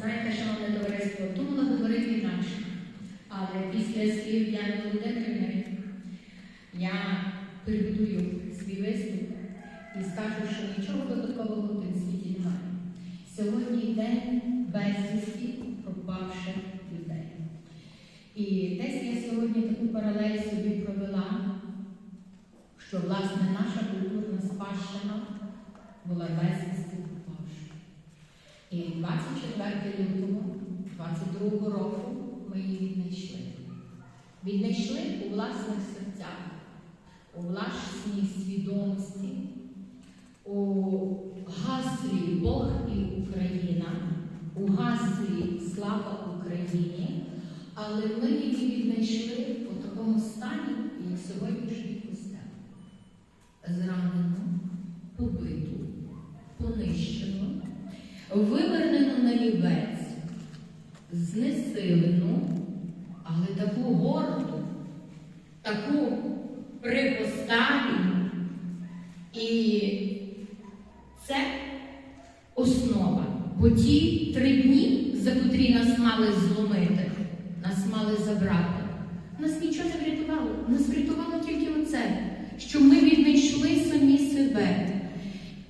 Знаєте, шановне товариство, думала говорити інакше. Але після слів Яни Володимирівни я прибудую свій виступ і скажу, що нічого випадкового в цьому світі немає. Сьогодні день безвісті пропавших людей. І десь я сьогодні таку паралель собі провела, що власне наша культурна спадщина була безвісті 24 лютого 22 року ми її віднайшли. Віднайшли у власних серцях, у власній свідомості, у гаслі Бог і Україна, у гаслі Слава Україні, але ми її віднайшли у такому стані, як сьогоднішній костел. Зранену, побиту, понищену, вивернену на лівець, знесилену, але таку горду, таку при. І це основа. Бо ті три дні, за котрі нас мали зломити, нас мали забрати, нас нічого не врятувало. Нас врятувало тільки оце, що ми віднайшли самі себе.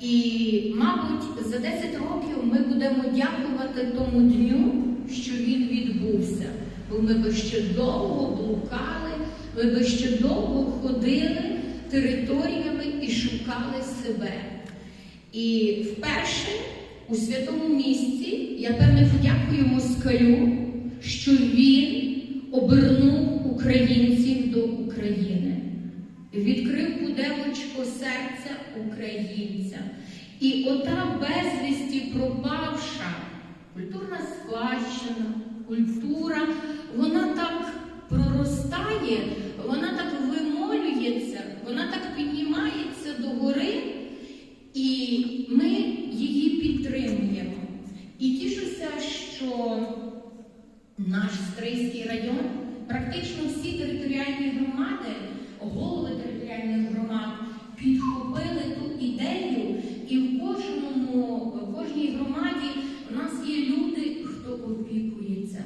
І, мабуть, за 10 років ми будемо дякувати тому дню, що він відбувся. Бо ми би ще довго блукали, ми би ще довго ходили територіями і шукали себе. І вперше у святому місці я певне подякую москалю, що він обернув відкрив пудемочко серця українця. І ота безвісті пропавша культурна спадщина, культура, вона так проростає, вона так вимолюється, вона так піднімається догори, і ми її підтримуємо. І тішуся, що наш Стрийський район, практично всі територіальні громади, голови територіальних громад підхопили ту ідею, і в кожному, в кожній громаді у нас є люди, хто опікується,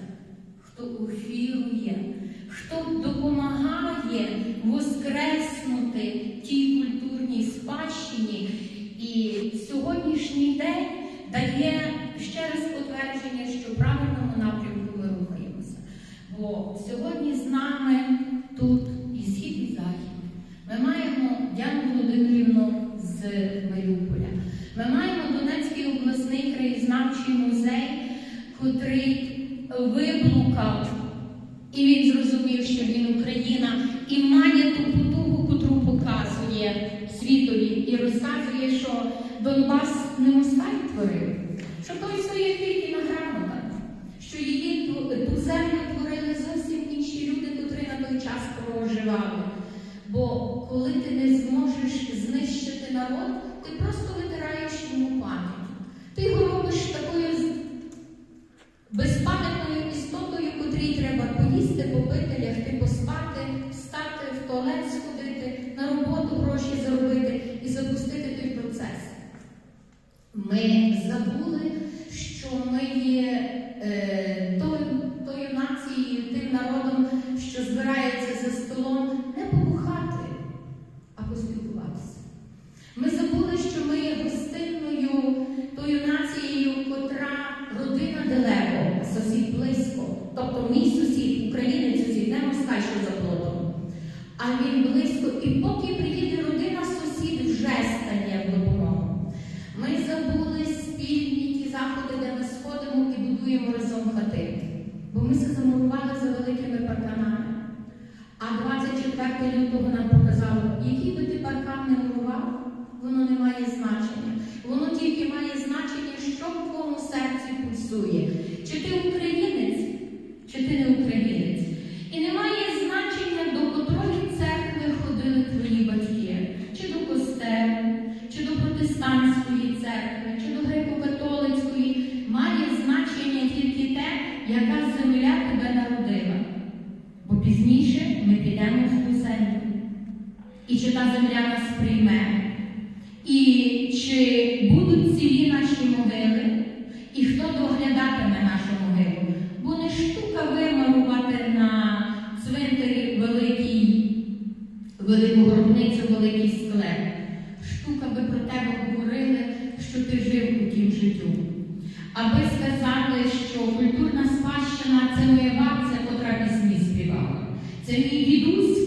хто офірує, хто допомагає воскреснути тій культурній спадщині. І сьогоднішній день дає ще раз підтвердження, що правильному напрямку ми рухаємося. Бо сьогодні з нами Діану Володимирівну з Маріуполя. Ми маємо Донецький обласний краєзнавчий музей, котрий виблукав, і він зрозумів, що він Україна, і має ту потугу, котру показує світові, і розказує, що Донбас не москаль творив, що той своє тільки на грамотах, що її ту землю творили зовсім інші люди, котрі на той час проживали. Зможеш знищити народ, ти просто витираєш йому пам'ять. Ти його робиш такою безпам'ятною істотою, котрій треба поїсти, попити, будуємо разом хати. Бо ми се замурували за великими парканами. А 24 лютого нам показало, який би ти паркан не мурував, воно не має значення. і чи та земля нас прийме, і чи будуть цілі наші могили, і хто доглядатиме нашу могилу, бо не штука вимарувати на цвинтарі великий, велику гробницю, великий склеп. Штука би про тебе говорили, що ти жив у тім життю. Аби сказали, що культурна спадщина це моя бабця, котра пісні співала. Це мій дідусь.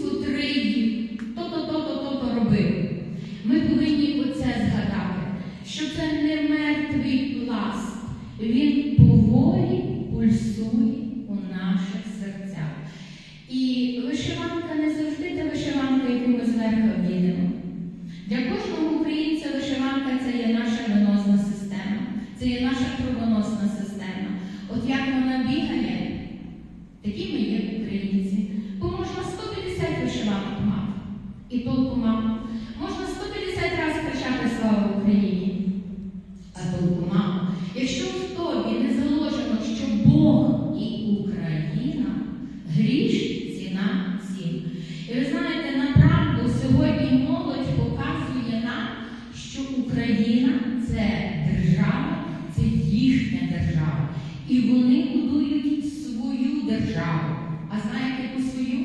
Україна це держава, це їхня держава. І вони будують свою державу. А знаєте яку свою?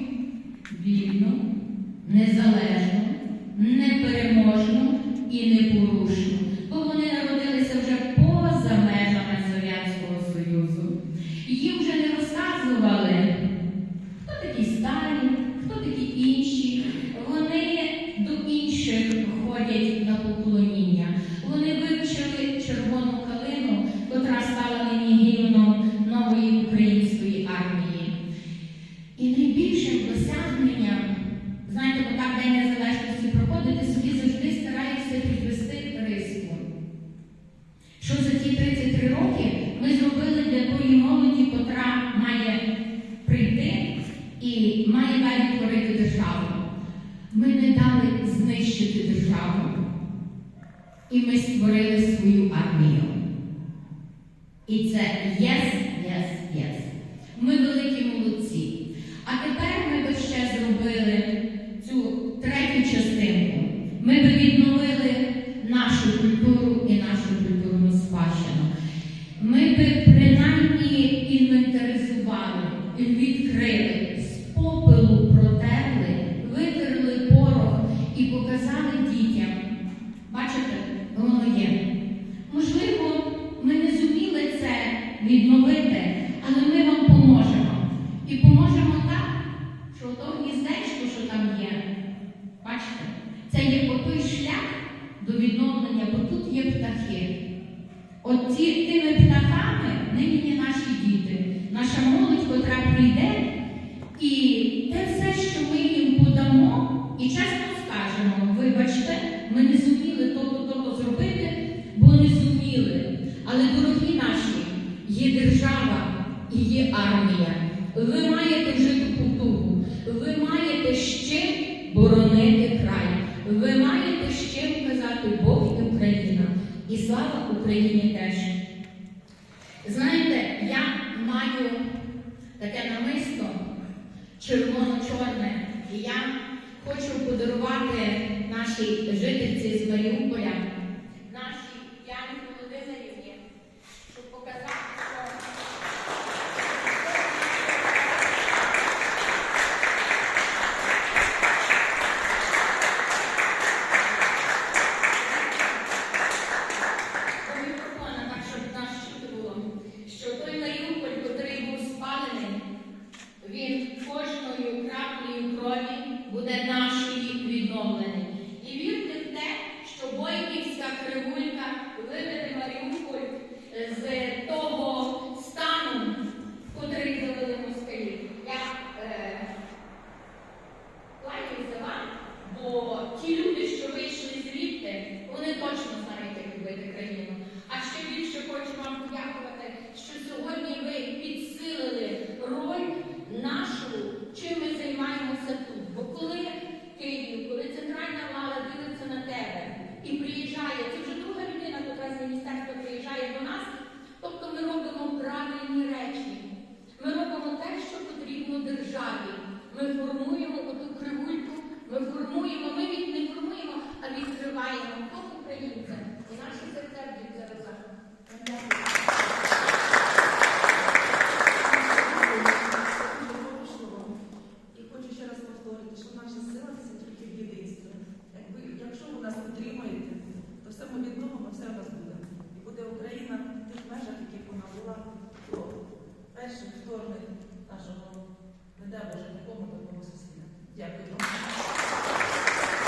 Вільну, незалежну, непереможну і непорушну. Бо вони народили. знищити державу. І ми створили свою армію. І це єс, єс, єс. Ми великі є птахи. От ці, тими птахами нині є наші діти, наша молодь, котра прийде, і те все, що ми їм подамо, і часто скажемо, вибачте, ми не зуміли то-то, то-то зробити, бо не зуміли. Але, дорогі наші, є держава і є армія. Ви маєте вже ту культуру, ви маєте ще. І слава Україні теж. Знаєте, я маю таке намисто червоно-чорне, і я хочу подарувати нашій жительці з Маріуполя. gudernaș,